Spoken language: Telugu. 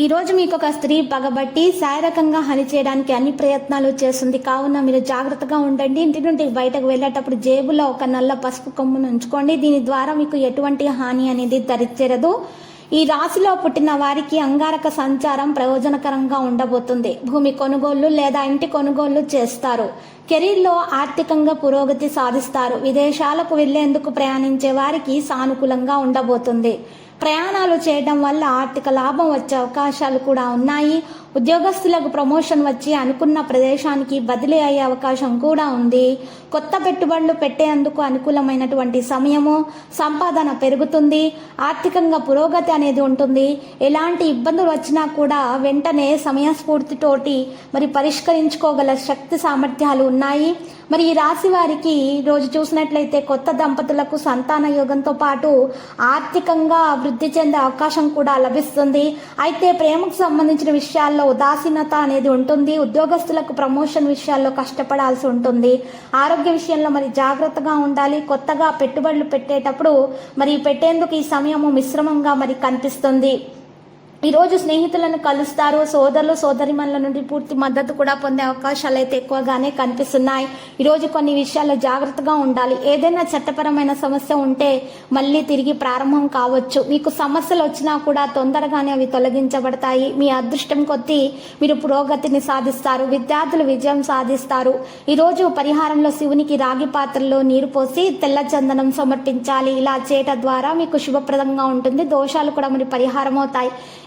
ఈ రోజు మీకు ఒక స్త్రీ పగబట్టి శారీరకంగా హాని చేయడానికి అన్ని ప్రయత్నాలు చేస్తుంది. కావున మీరు జాగ్రత్తగా ఉండండి. ఇంటి నుండి బయటకు వెళ్ళేటప్పుడు జేబులో ఒక నల్ల పసుపు కొమ్మును ఉంచుకోండి. దీని ద్వారా మీకు ఎటువంటి హాని అనేది తరిచేరదు. ఈ రాశిలో పుట్టిన వారికి అంగారక సంచారం ప్రయోజనకరంగా ఉండబోతుంది. భూమి కొనుగోళ్ళు లేదా ఇంటి కొనుగోళ్ళు చేస్తారు. కెరీర్లో ఆర్థికంగా పురోగతి సాధిస్తారు. విదేశాలకు వెళ్ళేందుకు ప్రయాణించే వారికి సానుకూలంగా ఉండబోతుంది. ప్రయాణాలు చేయడం వల్ల ఆర్థిక లాభం వచ్చే అవకాశాలు కూడా ఉన్నాయి. ఉద్యోగస్తులకు ప్రమోషన్ వచ్చి అనుకున్న ప్రదేశానికి బదిలీ అయ్యే అవకాశం కూడా ఉంది. కొత్త పెట్టుబడులు పెట్టేందుకు అనుకూలమైనటువంటి సమయము సంపాదన పెరుగుతుంది. ఆర్థికంగా పురోగతి అనేది ఉంటుంది. ఎలాంటి ఇబ్బందులు వచ్చినా కూడా వెంటనే సమయస్ఫూర్తితోటి మరి పరిష్కరించుకోగల శక్తి సామర్థ్యాలు ఉన్నాయి. మరి ఈ రాశి వారికి ఈ రోజు చూసినట్లయితే కొత్త దంపతులకు సంతాన యోగంతో పాటు ఆర్థికంగా వృద్ధి చెందే అవకాశం కూడా లభిస్తుంది. అయితే ప్రేమకు సంబంధించిన విషయాల్లో ఉదాసీనత అనేది ఉంటుంది. ఉద్యోగస్తులకు ప్రమోషన్ విషయాల్లో కష్టపడాల్సి ఉంటుంది. ఆరోగ్య విషయంలో మరి జాగ్రత్తగా ఉండాలి. కొత్తగా పెట్టుబడులు పెట్టేటప్పుడు మరి పెట్టేందుకు ఈ సమయము మిశ్రమంగా మరి కనిపిస్తుంది. ఈరోజు స్నేహితులను కలుస్తారు. సోదరులు సోదరిమణుల నుండి పూర్తి మద్దతు కూడా పొందే అవకాశాలు అయితే ఎక్కువగానే కనిపిస్తున్నాయి. ఈరోజు కొన్ని విషయాల్లో జాగ్రత్తగా ఉండాలి. ఏదైనా చట్టపరమైన సమస్య ఉంటే మళ్ళీ తిరిగి ప్రారంభం కావచ్చు. మీకు సమస్యలు వచ్చినా కూడా తొందరగానే అవి తొలగించబడతాయి. మీ అదృష్టం కొద్దీ మీరు పురోగతిని సాధిస్తారు. విద్యార్థులు విజయం సాధిస్తారు. ఈరోజు పరిహారంలో శివునికి రాగి పాత్రలో నీరు పోసి తెల్ల చందనం సమర్పించాలి. ఇలా చేయటం ద్వారా మీకు శుభప్రదంగా ఉంటుంది. దోషాలు కూడా మరి పరిహారం అవుతాయి